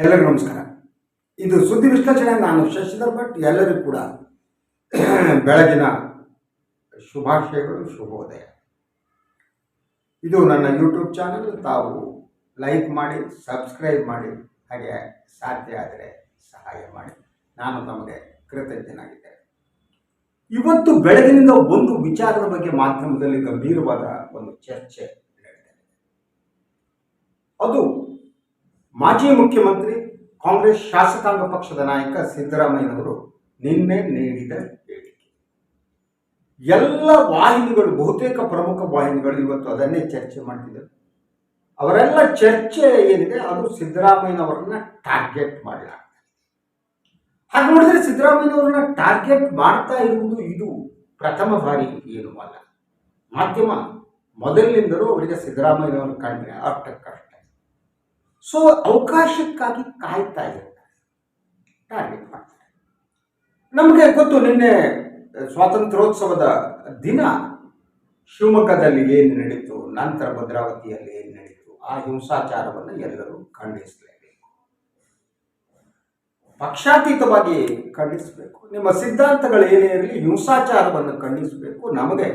ಎಲ್ಲರಿಗೂ ನಮಸ್ಕಾರ. ಇದು ಸುದ್ದಿ ವಿಶ್ಲೇಷಣೆ ನಾನು ಶಶಿಧರ್ ಭಟ್, ಎಲ್ಲರಿಗೂ ಕೂಡ ಬೆಳಗಿನ ಶುಭಾಶಯಗಳು, ಶುಭೋದಯ. ಇದು ನನ್ನ ಯೂಟ್ಯೂಬ್ ಚಾನಲ್ ತಾವು ಲೈಕ್ ಮಾಡಿ ಸಬ್ಸ್ಕ್ರೈಬ್ ಮಾಡಿ, ಹಾಗೆ ಸಾಧ್ಯ ಆದರೆ ಸಹಾಯ ಮಾಡಿ. ನಾನು ತಮಗೆ ಕೃತಜ್ಞನಾಗಿದ್ದೇನೆ. ಇವತ್ತು ಬೆಳಗಿನಿಂದ ಒಂದು ವಿಚಾರದ ಬಗ್ಗೆ ಮಾಧ್ಯಮದಲ್ಲಿ ಗಂಭೀರವಾದ ಒಂದು ಚರ್ಚೆ ಅದು ಮಾಜಿ ಮುಖ್ಯಮಂತ್ರಿ ಕಾಂಗ್ರೆಸ್ ಶಾಸಕಾಂಗ ಪಕ್ಷದ ನಾಯಕ ಸಿದ್ದರಾಮಯ್ಯನವರು ನಿನ್ನೆ ನೀಡಿದ ಹೇಳಿಕೆ. ಎಲ್ಲ ವಾಹಿನಿಗಳು, ಬಹುತೇಕ ಪ್ರಮುಖ ವಾಹಿನಿಗಳು ಇವತ್ತು ಅದನ್ನೇ ಚರ್ಚೆ ಮಾಡ್ತಿದ್ದಾರೆ. ಅವರೆಲ್ಲ ಚರ್ಚೆ ಏನಿದೆ, ಅದು ಸಿದ್ದರಾಮಯ್ಯನವರನ್ನ ಟಾರ್ಗೆಟ್ ಮಾಡಲಾಗ್ತದೆ ಹಾಗೆ ನೋಡಿದ್ರೆ ಸಿದ್ದರಾಮಯ್ಯನವರನ್ನ ಟಾರ್ಗೆಟ್ ಮಾಡ್ತಾ ಇರುವುದು ಇದು ಪ್ರಥಮ ಬಾರಿ ಏನು ಅಲ್ಲ. ಮಾಧ್ಯಮ ಮೊದಲಿನಿಂದಲೂ ಅವರಿಗೆ ಸಿದ್ದರಾಮಯ್ಯನವರು ಕಂಡ್ರೆ ಅಷ್ಟಕ್ಕಷ್ಟೇ. ಸೊ ಅವಕಾಶಕ್ಕಾಗಿ ಕಾಯ್ತಾ ಇರ್ತಾರೆ ಟಾರ್ಗೆಟ್ ಮಾಡ್ತಾರೆ. ನಮಗೆ ಗೊತ್ತು, ನಿನ್ನೆ ಸ್ವಾತಂತ್ರ್ಯೋತ್ಸವದ ದಿನ ಶಿವಮೊಗ್ಗದಲ್ಲಿ ಏನು ನಡೀತು, ನಂತರ ಭದ್ರಾವತಿಯಲ್ಲಿ ಏನು ನಡೀತು, ಆ ಹಿಂಸಾಚಾರವನ್ನು ಎಲ್ಲರೂ ಖಂಡಿಸಲೇಬೇಕು. ಪಕ್ಷಾತೀತವಾಗಿ ಖಂಡಿಸಬೇಕು. ನಿಮ್ಮ ಸಿದ್ಧಾಂತಗಳು ಏನೇ ಇರಲಿ, ಹಿಂಸಾಚಾರವನ್ನು ಖಂಡಿಸಬೇಕು. ನಮಗೆ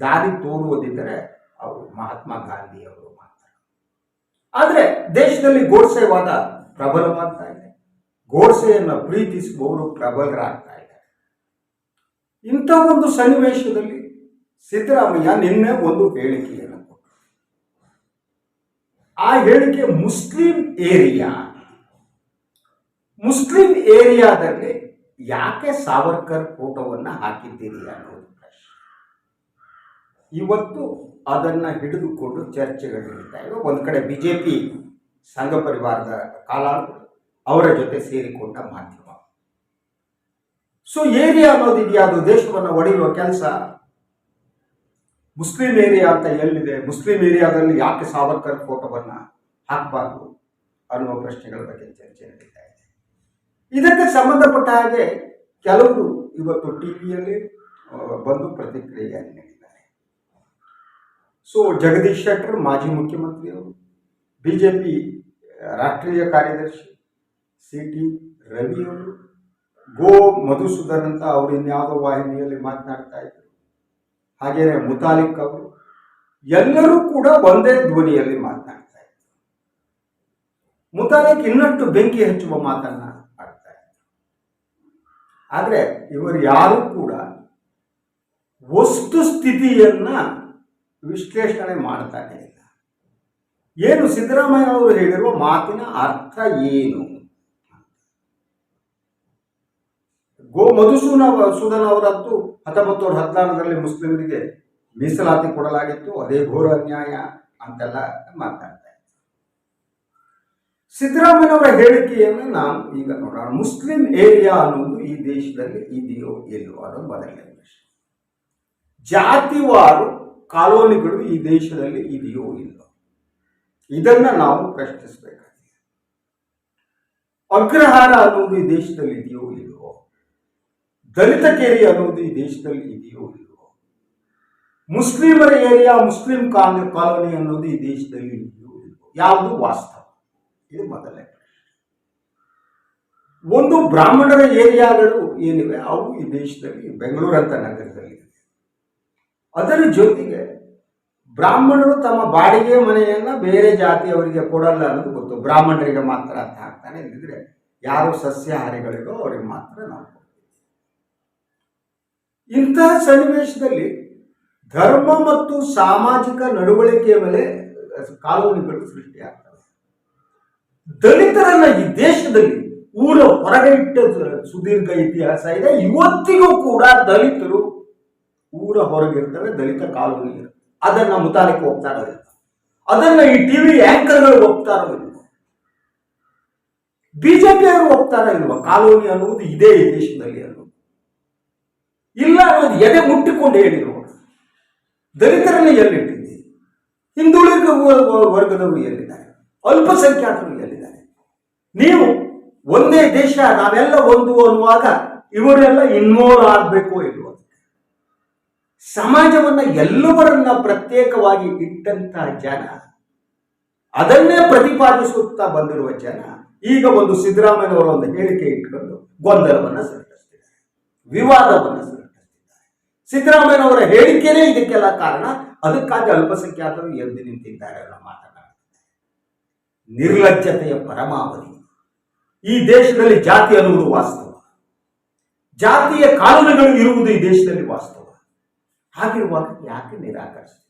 ದಾರಿ ತೋರುವುದಿದ್ದರೆ ಅವರು ಮಹಾತ್ಮ ಗಾಂಧಿ ಅವರು ಮಾತ್ರ ಆದರೆ ದೇಶದಲ್ಲಿ ಗೋಡ್ಸೆವಾದ ಪ್ರಬಲವಾಗ್ತಾ ಇದೆ. ಗೋಡ್ಸೆಯನ್ನು ಪ್ರೀತಿಸುವವರು ಪ್ರಬಲರಾಗ್ತಾ ಇದ್ದಾರೆ. ಇಂಥ ಒಂದು ಸನ್ನಿವೇಶದಲ್ಲಿ ಸಿದ್ದರಾಮಯ್ಯ ನಿನ್ನೆ ಒಂದು ಹೇಳಿಕೆಯನ್ನು ಕೊಟ್ಟರು. ಆ ಹೇಳಿಕೆ ಮುಸ್ಲಿಂ ಏರಿಯಾ. ಮುಸ್ಲಿಂ ಏರಿಯಾದಲ್ಲಿ ಯಾಕೆ ಸಾವರ್ಕರ್ ಫೋಟೋವನ್ನು ಹಾಕಿದ್ದೀರಿ ಅನ್ನೋದು. ಇವತ್ತು ಅದನ್ನ ಹಿಡಿದುಕೊಂಡು ಚರ್ಚೆಗಳು ನಡೀತಾ ಇವೆ. ಒಂದು ಕಡೆ ಪಿ ಸಂಘ ಪರಿವಾರದ ಕಾಲ ಅವರ ಜೊತೆ ಸೇರಿಕೊಂಡ ಮಾಧ್ಯಮ. ಸೊ ಏರಿಯಾ ಅನ್ನೋದಿದೆಯಾ ಅದು ದೇಶವನ್ನು ಒಡೆಯುವ ಕೆಲಸ? ಮುಸ್ಲಿಂ ಏರಿಯಾ ಅಂತ ಎಲ್ಲಿದೆ? ಮುಸ್ಲಿಂ ಏರಿಯಾದಲ್ಲಿ ಯಾಕೆ ಸಾವರ್ಕರ್ ಫೋಟೋವನ್ನು ಹಾಕಬಾರ್ದು ಅನ್ನುವ ಪ್ರಶ್ನೆಗಳ ಬಗ್ಗೆ ಚರ್ಚೆ ನಡೀತಾ ಇದೆ. ಇದಕ್ಕೆ ಸಂಬಂಧಪಟ್ಟ ಹಾಗೆ ಕೆಲವರು ಇವತ್ತು ಟಿ ವಿಯಲ್ಲಿ ಬಂದು ಪ್ರತಿಕ್ರಿಯೆಯನ್ನು ಸೊ ಜಗದೀಶ್ ಶೆಟ್ಟರ್ ಮಾಜಿ ಮುಖ್ಯಮಂತ್ರಿಯವರು ಬಿ ಜೆ ಪಿ ರಾಷ್ಟ್ರೀಯ ಕಾರ್ಯದರ್ಶಿ ಸಿ ಟಿ ರವಿಯವರು, ಗೋ ಮಧುಸೂದನ್ ಅಂತ ಅವರು ಇನ್ಯಾವುದೋ ವಾಹಿನಿಯಲ್ಲಿ ಮಾತನಾಡ್ತಾ ಇದ್ರು. ಹಾಗೆಯೇ ಮುತಾಲಿಕ್ ಅವರು, ಎಲ್ಲರೂ ಕೂಡ ಒಂದೇ ಧ್ವನಿಯಲ್ಲಿ ಮಾತನಾಡ್ತಾ ಇದ್ರು. ಮುತಾಲಿಕ್ ಇನ್ನಷ್ಟು ಬೆಂಕಿ ಹಚ್ಚುವ ಮಾತನ್ನ ಆಡ್ತಾ ಇದ್ರು. ಆದರೆ ಇವರು ಯಾರು ಕೂಡ ವಸ್ತುಸ್ಥಿತಿಯನ್ನ ವಿಶ್ಲೇಷಣೆ ಮಾಡ್ತಾನೆ ಇಲ್ಲ ಏನು ಸಿದ್ದರಾಮಯ್ಯ ಅವರು ಹೇಳಿರುವ ಮಾತಿನ ಅರ್ಥ ಏನು? ಗೋ ಮಧುಸೂನ ಸೂದನ್ ಅವರದ್ದು ಹತ್ತೊಂಬತ್ತು ನೂರ ಹದಿನಾರರಲ್ಲಿ ಮುಸ್ಲಿಮರಿಗೆ ಮೀಸಲಾತಿ ಕೊಡಲಾಗಿತ್ತು. ಅದೇ ಘೋರ ಅನ್ಯಾಯ ಅಂತೆಲ್ಲ ಮಾತಾಡ್ತಾ ಸಿದ್ದರಾಮಯ್ಯನವರ ಹೇಳಿಕೆಯನ್ನು ನಾವು ಈಗ ನೋಡೋಣ. ಮುಸ್ಲಿಂ ಏರಿಯಾ ಅನ್ನೋದು ಈ ದೇಶದಲ್ಲಿ ಇದೆಯೋ ಇಲ್ಲವೋ ಅನ್ನೋದು ಮೊದಲನೇ ಪ್ರಶ್ನೆ. ಜಾತಿವಾರು ಕಾಲೋನಿಗಳು ಈ ದೇಶದಲ್ಲಿ ಇದೆಯೋ ಇಲ್ಲವೋ ಇದನ್ನ ನಾವು ಪ್ರಶ್ನಿಸಬೇಕಾಗಿದೆ. ಅಗ್ರಹಾರ ಅನ್ನೋದು ಈ ದೇಶದಲ್ಲಿ ಇದೆಯೋ ಇಲ್ಲವೋ ದಲಿತ ಕೇರಿ ಅನ್ನೋದು ಈ ದೇಶದಲ್ಲಿ ಇದೆಯೋ ಇಲ್ಲವೋ ಮುಸ್ಲಿಮರ ಏರಿಯಾ, ಮುಸ್ಲಿಂ ಕಾನೂನು ಕಾಲೋನಿ ಅನ್ನೋದು ಈ ದೇಶದಲ್ಲಿ ಇದೆಯೋ ಇಲ್ಲವೋ ಯಾವುದು ವಾಸ್ತವ? ಇದು ಮೊದಲನೇ ಒಂದು ಬ್ರಾಹ್ಮಣರ ಏರಿಯಾಗಳು ಏನಿವೆ? ಅವು ಈ ದೇಶದಲ್ಲಿ ಬೆಂಗಳೂರಂತ ನಗರದಲ್ಲಿ ಅದರ ಜೊತೆಗೆ ಬ್ರಾಹ್ಮಣರು ತಮ್ಮ ಬಾಡಿಗೆ ಮನೆಯನ್ನ ಬೇರೆ ಜಾತಿಯವರಿಗೆ ಕೊಡಲ್ಲ ಅನ್ನೋದು ಗೊತ್ತು. ಬ್ರಾಹ್ಮಣರಿಗೆ ಮಾತ್ರ ಅಂತ ಹಾಕ್ತಾನೆ ಇಲ್ಲದಿದ್ರೆ ಯಾರು ಸಸ್ಯಾಹಾರಿಗಳಿಗೋ ಅವರಿಗೆ ಮಾತ್ರ ನಾವು ಇಂತಹ ಸನ್ನಿವೇಶದಲ್ಲಿ ಧರ್ಮ ಮತ್ತು ಸಾಮಾಜಿಕ ನಡವಳಿಕೆಯ ಮೇಲೆ ಕಾನೂನುಗಳು ಸೃಷ್ಟಿಯಾಗ್ತವೆ ದಲಿತರನ್ನ ಈ ದೇಶದಲ್ಲಿ ಊರ ಹೊರಗೆ ಇಟ್ಟ ಸುದೀರ್ಘ ಇತಿಹಾಸ ಇದೆ. ಇವತ್ತಿಗೂ ಕೂಡ ದಲಿತರು ಊರ ಹೊರಗಿರ್ತವೆ ದಲಿತ ಕಾಲೋನಿ ಅದನ್ನ ಮುತಾಲಿಕ್ ಹೋಗ್ತಾ ಇರೋದಿಲ್ಲ ಅದನ್ನ ಈ ಟಿವಿ ಆಂಕರ್ಗಳು ಇರೋದಿಲ್ಲ ಬಿಜೆಪಿ ಅವರು ಹೋಗ್ತಾರ ಇಲ್ವಾ? ಕಾಲೋನಿ ಅನ್ನುವುದು ಇದೇ ಈ ದೇಶದಲ್ಲಿ ಅನ್ನೋದು ಇಲ್ಲ ಅನ್ನೋದು ಎದೆ ಮುಟ್ಟಿಕೊಂಡು ಹೇಳಿದ್ರು ದಲಿತರನ್ನು ಎಲ್ಲಿಟ್ಟಿದ್ದೀರಿ? ಹಿಂದುಳಿದ ವರ್ಗದವರು ಎಲ್ಲಿದ್ದಾರೆ? ಅಲ್ಪಸಂಖ್ಯಾತರು ಎಲ್ಲಿದ್ದಾರೆ? ನೀವು ಒಂದೇ ದೇಶ, ನಾವೆಲ್ಲ ಒಂದು ಅನ್ನುವಾಗ ಇವರೆಲ್ಲ ಇನ್ವಾಲ್ವ್ ಆಗಬೇಕು ಇಲ್ವೋ? ಸಮಾಜವನ್ನ ಎಲ್ಲವರನ್ನ ಪ್ರತ್ಯೇಕವಾಗಿ ಇಟ್ಟಂತ ಜನ, ಅದನ್ನೇ ಪ್ರತಿಪಾದಿಸುತ್ತಾ ಬಂದಿರುವ ಜನ, ಈಗ ಒಂದು ಸಿದ್ದರಾಮಯ್ಯನವರ ಒಂದು ಹೇಳಿಕೆ ಇಟ್ಕೊಂಡು ಗೊಂದಲವನ್ನು ಸೃಷ್ಟಿಸ್ತಿದ್ದಾರೆ, ವಿವಾದವನ್ನು ಸೃಷ್ಟಿಸ್ತಿದ್ದಾರೆ. ಸಿದ್ದರಾಮಯ್ಯನವರ ಹೇಳಿಕೆನೇ ಇದಕ್ಕೆಲ್ಲ ಕಾರಣ, ಅದಕ್ಕಾಗಿ ಅಲ್ಪಸಂಖ್ಯಾತರು ಎದ್ದು ನಿಂತಿದ್ದಾರೆ ಅನ್ನೋ ಮಾತನಾಡ್ತಿದ್ದಾರೆ ನಿರ್ಲಜ್ಜತೆಯ ಪರಮಾವಧಿ. ಈ ದೇಶದಲ್ಲಿ ಜಾತಿ ಅನ್ನುವುದು ವಾಸ್ತವ. ಜಾತಿಯ ಕಾನೂನುಗಳು ಇರುವುದು ಈ ದೇಶದಲ್ಲಿ ವಾಸ್ತವ. ಹಾಗಿರುವಾಗ ಯಾಕೆ ನಿರಾಕರಿಸ್ತೀವಿ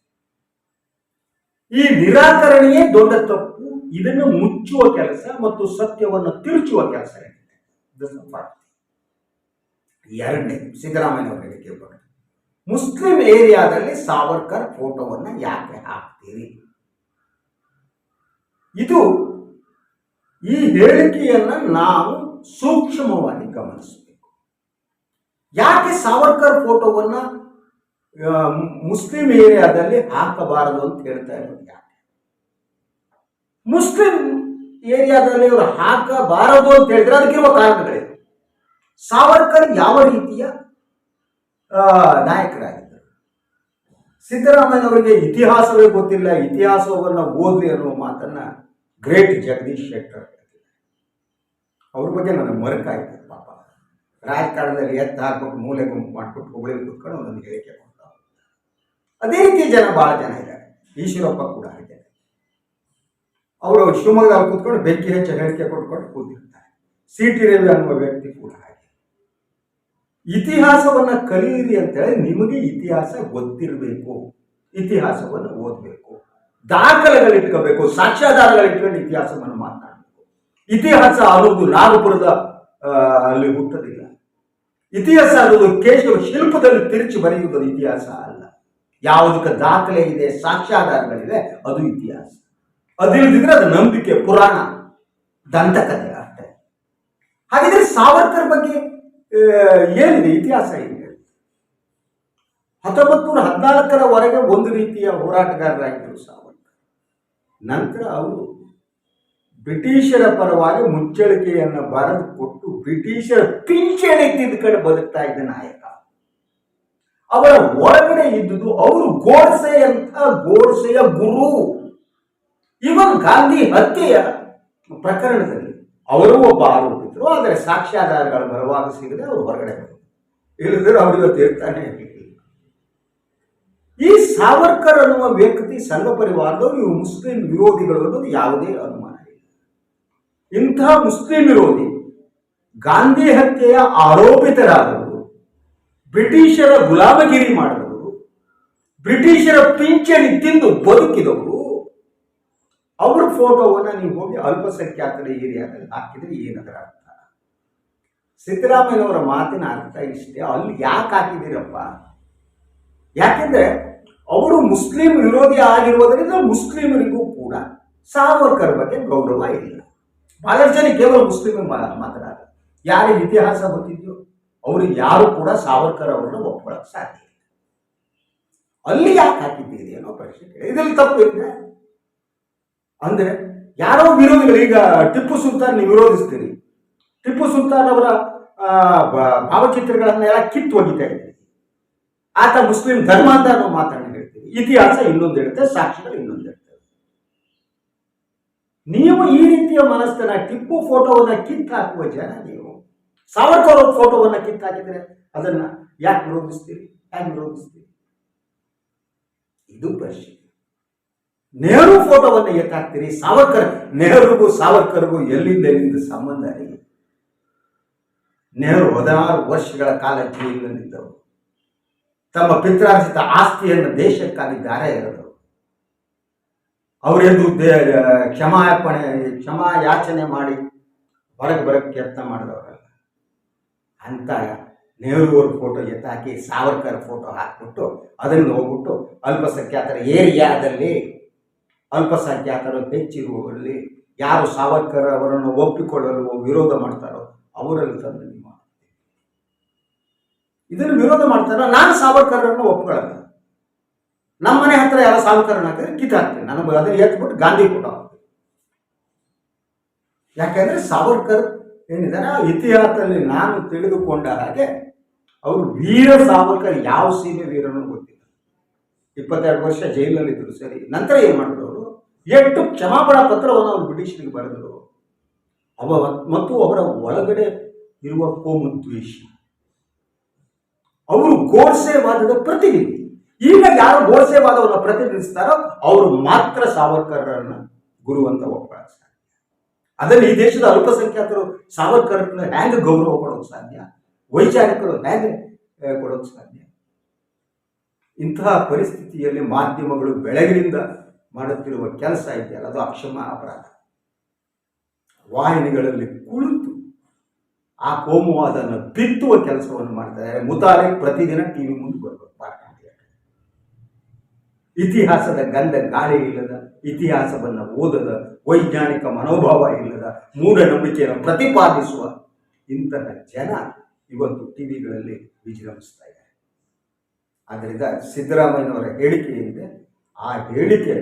ಈ ನಿರಾಕರಣೆಯೇ ದೊಡ್ಡ ತಪ್ಪು. ಇದನ್ನು ಮುಚ್ಚುವ ಕೆಲಸ ಮತ್ತು ಸತ್ಯವನ್ನು ತಿರುಚುವ ಕೆಲಸ ಎರಡನೇ ಸಿದ್ದರಾಮಯ್ಯ ಹೇಳಿಕೆ ಬಗ್ಗೆ ಮುಸ್ಲಿಂ ಏರಿಯಾದಲ್ಲಿ ಸಾವರ್ಕರ್ ಫೋಟೋವನ್ನ ಯಾಕೆ ಹಾಕ್ತೀರಿ? ಇದು ಈ ಹೇಳಿಕೆಯನ್ನ ನಾವು ಸೂಕ್ಷ್ಮವಾಗಿ ಗಮನಿಸಬೇಕು. ಯಾಕೆ ಸಾವರ್ಕರ್ ಫೋಟೋವನ್ನ ಮುಸ್ಲಿಂ ಏರಿಯಾದಲ್ಲಿ ಹಾಕಬಾರದು ಅಂತ ಹೇಳ್ತಾ ಇರೋದು ಯಾಕೆ? ಮುಸ್ಲಿಂ ಏರಿಯಾದಲ್ಲಿ ಅವರು ಹಾಕಬಾರದು ಅಂತ ಹೇಳಿದ್ರೆ ಅದಕ್ಕಿರುವ ಕಾರಣಗಳಿವೆ ಸಾವರ್ಕರ್ ಯಾವ ರೀತಿಯ ನಾಯಕರಾಗಿದ್ದರು? ಸಿದ್ದರಾಮಯ್ಯನವರಿಗೆ ಇತಿಹಾಸವೇ ಗೊತ್ತಿಲ್ಲ, ಇತಿಹಾಸವನ್ನು ಓದಿ ಅನ್ನುವ ಮಾತನ್ನ ಗ್ರೇಟ್ ಜಗದೀಶ್ ಶೆಟ್ಟರ್ ಅವ್ರ ಬಗ್ಗೆ ನನಗೆ ಮರಕಾಯ್ತು ಪಾಪ. ರಾಜಕಾರಣದಲ್ಲಿ ಎತ್ತ ಹಾಕ್ಬಿಟ್ಟು ಮೂಲೆ ಗುಂಪು ಮಾಡ್ಬಿಟ್ಟು ಹುಬ್ಬಳ್ಳಿ ಕುತ್ಕೊಂಡು ಒಂದೊಂದು ಹೇಳಿಕೆ ಅದೇ ರೀತಿ ಜನ ಬಹಳ ಜನ ಇದ್ದಾರೆ. ಈಶ್ವರಪ್ಪ ಕೂಡ ಹಾಗೆ. ಅವರು ಶಿವಮೊಗ್ಗದಲ್ಲಿ ಕೂತ್ಕೊಂಡು ಬೆಂಕಿ ಹೆಚ್ಚು ಹೇಳಿಕೆ ಕೊಟ್ಕೊಂಡು ಕೂತಿರ್ತಾರೆ. ಸಿ ಟಿ ರವಿ ಅನ್ನುವ ವ್ಯಕ್ತಿ ಕೂಡ ಹಾಗೆ. ಇತಿಹಾಸವನ್ನ ಕಲಿಯಿರಿ ಅಂತೇಳಿ ನಿಮಗೆ ಇತಿಹಾಸ ಗೊತ್ತಿರಬೇಕು. ಇತಿಹಾಸವನ್ನು ಓದಬೇಕು. ದಾಖಲೆಗಳಿಟ್ಕೋಬೇಕು. ಸಾಕ್ಷ್ಯಾಧಾರಗಳಿಟ್ಕೊಂಡು ಇತಿಹಾಸವನ್ನು ಮಾತನಾಡಬೇಕು. ಇತಿಹಾಸ ಅನ್ನೋದು ನಾಗಪುರದ ಅಲ್ಲಿ ಹುಟ್ಟೋದಿಲ್ಲ. ಇತಿಹಾಸ ಅನ್ನೋದು ಕೇಶವ ಶಿಲ್ಪದಲ್ಲಿ ತಿರುಚಿ ಬರೆಯುವುದು ಇತಿಹಾಸ ಯಾವುದಕ್ಕೆ ದಾಖಲೆ ಇದೆ, ಸಾಕ್ಷ್ಯಾಧಾರಗಳಿವೆ, ಅದು ಇತಿಹಾಸ. ಅದಿಲ್ಲದಿದ್ರೆ ಅದು ನಂಬಿಕೆ, ಪುರಾಣ, ದಂತಕಥೆ ಅಷ್ಟೇ ಹಾಗಿದ್ರೆ ಸಾವರ್ಕರ್ ಬಗ್ಗೆ ಏನಿದೆ? ಇತಿಹಾಸ ಏನಿದೆ ಹತ್ತೊಂಬತ್ತು ನೂರ ಹದಿನಾಲ್ಕರವರೆಗೆ ಒಂದು ರೀತಿಯ ಹೋರಾಟಗಾರರಾಗಿದ್ದರು ಸಾವರ್ಕರ್. ನಂತರ ಅವರು ಬ್ರಿಟಿಷರ ಪರವಾಗಿ ಮುಚ್ಚಳಿಕೆಯನ್ನು ಬರೆದು ಕೊಟ್ಟು ಬ್ರಿಟಿಷರ ಪಿಂಚಣಿ ಕಡೆ ಬದುಕ್ತಾ ಇದ್ದ ನಾಯಕ. ಅವರ ಒಳಗಡೆ ಇದ್ದುದು ಅವರು ಗೋಡ್ಸೆ ಅಂತ ಗೋಡ್ಸೆಯ ಗುರು. ಇವನ್ ಗಾಂಧಿ ಹತ್ಯೆಯ ಪ್ರಕರಣದಲ್ಲಿ ಅವರು ಒಬ್ಬ ಆರೋಪಿತರು, ಆದರೆ ಸಾಕ್ಷ್ಯಾಧಾರಗಳು ಬರುವಾಗ ಸಿಗದೆ ಅವರು ಹೊರಗಡೆ ಇಲ್ಲದ್ರೆ ಅವ್ರು ಇವತ್ತು ಇರ್ತಾನೆ ಈ ಸಾವರ್ಕರ್ ಅನ್ನುವ ವ್ಯಕ್ತಿ ಸಂಘ ಪರಿವಾರದವರು ಇವು ಮುಸ್ಲಿಂ ವಿರೋಧಿಗಳು ಅನ್ನೋದು ಯಾವುದೇ ಅನುಮಾನ ಇಲ್ಲ. ಇಂತಹ ಮುಸ್ಲಿಂ ವಿರೋಧಿ ಗಾಂಧಿ ಹತ್ಯೆಯ ಆರೋಪಿತರಾದವರು ಬ್ರಿಟಿಷರ ಗುಲಾಮಗಿರಿ ಮಾಡಿದವರು, ಬ್ರಿಟಿಷರ ಪಿಂಚಣಿ ತಿಂದು ಬದುಕಿದವರು, ಅವ್ರ ಫೋಟೋವನ್ನ ನೀವು ಹೋಗಿ ಅಲ್ಪಸಂಖ್ಯಾತರ ಏರಿಯಾದಲ್ಲಿ ಹಾಕಿದ್ರೆ ಏನದರ ಅರ್ಥ? ಸಿದ್ದರಾಮಯ್ಯನವರ ಮಾತಿನ ಅರ್ಥ ಇಷ್ಟೇ, ಅಲ್ಲಿ ಯಾಕೆ ಹಾಕಿದ್ದೀರಪ್ಪ? ಯಾಕೆಂದ್ರೆ ಅವರು ಮುಸ್ಲಿಂ ವಿರೋಧಿ ಆಗಿರುವುದರಿಂದ ಮುಸ್ಲಿಮರಿಗೂ ಕೂಡ ಸಾವರ್ಕರ್ ಬಗ್ಗೆ ಗೌರವ ಇಲ್ಲ. ಬಹಳಷ್ಟು ಜನ ಕೇವಲ ಮುಸ್ಲಿಂ ಮಾತನಾಡ ಯಾರಿಗೆ ಇತಿಹಾಸ ಗೊತ್ತಿದೆಯೋ? ಅವ್ರಿಗೆ ಯಾರು ಕೂಡ ಸಾವರ್ಕರ್ ಅವರನ್ನ ಒಪ್ಕೊಳ್ಳೋಕೆ ಸಾಧ್ಯ ಇಲ್ಲ. ಅಲ್ಲಿ ಯಾಕೆ ಹಾಕಿದ್ದೀರಿ ಅನ್ನೋ ಪ್ರಶ್ನೆ ಕೇಳಿ. ತಪ್ಪು ಇದೆ. ಅಂದ್ರೆ ಯಾರೋ ವಿರೋಧಿಗಳು, ಈಗ ಟಿಪ್ಪು ಸುಲ್ತಾನ್ ನೀವು ವಿರೋಧಿಸ್ತೀರಿ. ಟಿಪ್ಪು ಸುಲ್ತಾನ್ ಅವರ ಭಾವಚಿತ್ರಗಳನ್ನೆಲ್ಲ ಕಿತ್ತು ಒಗಿತಾ ಇದ್ದೀರಿ ಆತ ಮುಸ್ಲಿಂ ಧರ್ಮ ಅಂತ ನಾವು ಮಾತಾಡಿ ಹೇಳ್ತೀವಿ ಇತಿಹಾಸ ಇನ್ನೊಂದು ಇರುತ್ತೆ ಸಾಕ್ಷಿಗಳು ಇನ್ನೊಂದು ನೀವು ಈ ರೀತಿಯ ಮನಸ್ಸನ್ನ ಟಿಪ್ಪು ಫೋಟೋವನ್ನ ಕಿತ್ತು ಹಾಕುವ ಜನ ನೀವು. ಸಾವರ್ಕರ್ ಅವ್ರ ಫೋಟೋವನ್ನ ಕಿತ್ತಾಕಿದ್ರೆ ಅದನ್ನ ಯಾಕೆ ವಿರೋಧಿಸ್ತೀರಿ ಯಾಕೆ ವಿರೋಧಿಸ್ತೀರಿ ಇದು ಪ್ರಶ್ನೆ. ನೆಹರು ಫೋಟೋವನ್ನು ಎತ್ತಾಕ್ತೀರಿ, ಸಾವರ್ಕರ್, ನೆಹರುಗೂ ಸಾವರ್ಕರ್ಗೂ ಎಲ್ಲಿಂದ ಎಲ್ಲಿಂದ ಸಂಬಂಧ ಇದೆ ನೆಹರು ಹದಿನಾರು ವರ್ಷಗಳ ಕಾಲ ಜೈಲಿನಲ್ಲಿದ್ದವರು. ತಮ್ಮ ಪಿತ್ರಾರ್ಜಿತ ಆಸ್ತಿಯನ್ನು ದೇಶಕ್ಕಾಗಿ ಗಾರೆ ಇರೋದು ಅವರೆಂದು ಕ್ಷಮಾಪಣೆ ಕ್ಷಮಾ ಯಾಚನೆ ಮಾಡಿ ಹೊರಗೆ ಬರೋಕ್ಕೆ ಯತ್ನ ಮಾಡಿದವರಲ್ಲ ಅಂತ ನೆಹರು ಅವ್ರ ಫೋಟೋ ಎತ್ತಾಕಿ ಸಾವರ್ಕರ್ ಫೋಟೋ ಹಾಕ್ಬಿಟ್ಟು ಅದನ್ನು ಹೋಗ್ಬಿಟ್ಟು ಅಲ್ಪಸಂಖ್ಯಾತರ ಏರಿಯಾದಲ್ಲಿ ಅಲ್ಪಸಂಖ್ಯಾತರು ಹೆಚ್ಚಿರುವವರಲ್ಲಿ ಯಾರು ಸಾವರ್ಕರ್ ಅವರನ್ನು ಒಪ್ಪಿಕೊಳ್ಳಲು ವಿರೋಧ ಮಾಡ್ತಾರೋ ಅವರಲ್ಲಿ ತಂದು ನಿಮ್ಮ. ಇದನ್ನು ವಿರೋಧ ಮಾಡ್ತಾರೋ ನಾನು ಸಾವರ್ಕರನ್ನು ಒಪ್ಕೊಳ್ಳಲ್ಲ ನಮ್ಮ ಮನೆ ಹತ್ರ ಯಾರು ಸಾವರ್ಕರನ್ನ ಹಾಕಿದ್ರೆ ಕಿತ್ತು ಹಾಕ್ತೀನಿ ನನಗೆ ಅದನ್ನು ಎತ್ಬಿಟ್ಟು ಗಾಂಧಿ ಫೋಟೋ ಯಾಕೆಂದ್ರೆ ಯಾಕಂದ್ರೆ ಸಾವರ್ಕರ್ ಏನಿದ್ದಾರೆ ಇತಿಹಾಸದಲ್ಲಿ ನಾನು ತಿಳಿದುಕೊಂಡ ಹಾಗೆ ಅವರು ವೀರ ಸಾವರ್ಕರ್ ಯಾವ ಸೀಮೆ ವೀರನೂ ಗೊತ್ತಿಲ್ಲ. ಇಪ್ಪತ್ತೆರಡು ವರ್ಷ ಜೈಲಲ್ಲಿದ್ದರು ಸರಿ. ನಂತರ ಏನು ಮಾಡಿದ್ರು ಅವರು? ಎಷ್ಟು ಕ್ಷಮಾಪಣಾ ಪತ್ರವನ್ನು ಅವರು ಬ್ರಿಟಿಷರಿಗೆ ಬರೆದರು. ಅವ ಮತ್ತು ಅವರ ಒಳಗಡೆ ಇರುವ ಕೋಮುದ್ವೇಷ. ಅವರು ಗೋಡ್ಸೆವಾದದ ಪ್ರತಿನಿಧಿ. ಈಗ ಯಾರು ಗೋಡ್ಸೆವಾದವನ್ನು ಪ್ರತಿನಿಧಿಸ್ತಾರೋ, ಅವರು ಮಾತ್ರ ಸಾವರ್ಕರ್ರನ್ನ ಗುರು ಅಂತ ಒಪ್ಕೊಳ್ಳೋಕೆ ಅದನ್ನು ಈ ದೇಶದ ಅಲ್ಪಸಂಖ್ಯಾತರು ಸಾವರ್ಕರ್ನ ಹ್ಯಾಂಗ್ ಗೌರವ ಕೊಡೋಕೆ ಸಾಧ್ಯ, ವೈಚಾರಿಕರು ಹ್ಯಾಂಗ್ ಕೊಡೋಕೆ ಸಾಧ್ಯ. ಇಂತಹ ಪರಿಸ್ಥಿತಿಯಲ್ಲಿ ಮಾಧ್ಯಮಗಳು ಬೆಳಗಿನಿಂದ ಮಾಡುತ್ತಿರುವ ಕೆಲಸ ಇದೆಯಲ್ಲ, ಅದು ಅಕ್ಷಮ ಅಪರಾಧ. ವಾಹಿನಿಗಳಲ್ಲಿ ಕುಳಿತು ಆ ಕೋಮುವಾದನ್ನು ಬಿತ್ತುವ ಕೆಲಸವನ್ನು ಮಾಡ್ತಾರೆ ಮುತಾಲೆ ಪ್ರತಿದಿನ ಟಿವಿ ಮುಂದೆ ಬರಬೇಕು. ಇತಿಹಾಸದ ಗಂಧ ಗಾಳಿ ಇಲ್ಲದ, ಇತಿಹಾಸವನ್ನು ಓದದ, ವೈಜ್ಞಾನಿಕ ಮನೋಭಾವ ಇಲ್ಲದ, ಮೂಢನಂಬಿಕೆಯನ್ನು ಪ್ರತಿಪಾದಿಸುವ ಇಂತಹ ಜನ ಇವತ್ತು ಟಿವಿಗಳಲ್ಲಿ ವಿಜೃಂಭಿಸ್ತಾ ಇದ್ದಾರೆ. ಆದ್ದರಿಂದ ಸಿದ್ದರಾಮಯ್ಯನವರ ಹೇಳಿಕೆ ಏನಿದೆ, ಆ ಹೇಳಿಕೆ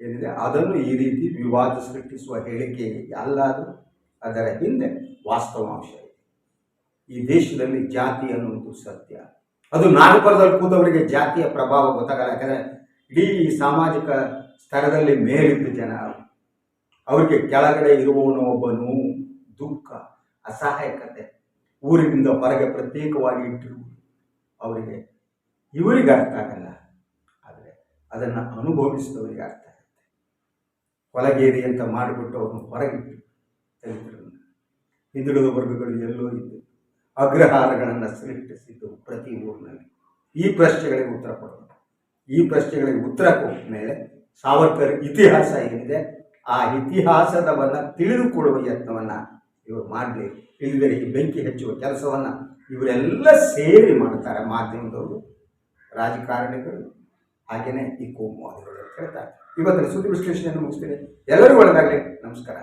ಏನಿದೆ, ಅದನ್ನು ಈ ರೀತಿ ವಿವಾದ ಸೃಷ್ಟಿಸುವ ಹೇಳಿಕೆ ಅಲ್ಲ ಅದು ಅದರ ಹಿಂದೆ ವಾಸ್ತವಾಂಶ ಇದೆ. ಈ ದೇಶದಲ್ಲಿ ಜಾತಿ ಅನ್ನುವುದು ಸತ್ಯ. ಅದು ನಾಗಪುರದಲ್ಲಿ ಕೂತವರಿಗೆ ಜಾತಿಯ ಪ್ರಭಾವ ಗೊತ್ತಾಗಲ್ಲ, ಯಾಕಂದರೆ ಇಡೀ ಸಾಮಾಜಿಕ ಸ್ತರದಲ್ಲಿ ಮೇಲಿದ್ದ ಜನ ಅವರಿಗೆ ಕೆಳಗಡೆ ಇರುವವನು ಒಬ್ಬ ನೋವು ದುಃಖ, ಅಸಹಾಯಕತೆ, ಊರಿನಿಂದ ಹೊರಗೆ ಪ್ರತ್ಯೇಕವಾಗಿ ಇಟ್ಟಿರುವುದು ಅವರಿಗೆ ಇವರಿಗೆ ಅರ್ಥ ಆಗಲ್ಲ. ಆದರೆ ಅದನ್ನು ಅನುಭವಿಸಿದವರಿಗೆ ಅರ್ಥ ಆಗುತ್ತೆ. ಕೊಲಗೇರಿ ಅಂತ ಮಾಡಿಬಿಟ್ಟು ಅವನು ಹೊರಗಿಟ್ಟು ದಲಿತರನ್ನು. ಹಿಂದುಳಿದ ವರ್ಗಗಳು ಎಲ್ಲೋ ಇದ್ದು ಅಗ್ರಹಾರಗಳನ್ನು ಸೃಷ್ಟಿಸಿದ್ದು ಪ್ರತಿ ಊರಿನಲ್ಲಿ. ಈ ಪ್ರಶ್ನೆಗಳಿಗೆ ಉತ್ತರ ಕೊಡಬೇಕು ಈ ಪ್ರಶ್ನೆಗಳಿಗೆ ಉತ್ತರ ಕೊಟ್ಟ ಮೇಲೆ ಸಾವರ್ಕರ್ ಇತಿಹಾಸ ಏನಿದೆ, ಆ ಇತಿಹಾಸದವನ್ನು ತಿಳಿದುಕೊಳ್ಳುವ ಯತ್ನವನ್ನು ಇವರು ಮಾಡಲಿ. ತಿಳಿದವರಿಗೆ ಬೆಂಕಿ ಹಚ್ಚುವ ಕೆಲಸವನ್ನು ಇವರೆಲ್ಲ ಸೇರಿ ಮಾಡ್ತಾರೆ ಮಾಧ್ಯಮದವರು, ರಾಜಕಾರಣಿಗಳು ಹಾಗೆಯೇ ಈ ಕೋಮುವಾದಿಗಳು ಹೇಳ್ತಾರೆ. ಇವತ್ತಿನ ಸುದ್ದಿ ವಿಶ್ಲೇಷಣೆಯನ್ನು ಮುಗಿಸ್ತೀನಿ. ಎಲ್ಲರಿಗೂ ಒಳ್ಳೆಯದಾಗಲಿ ನಮಸ್ಕಾರ.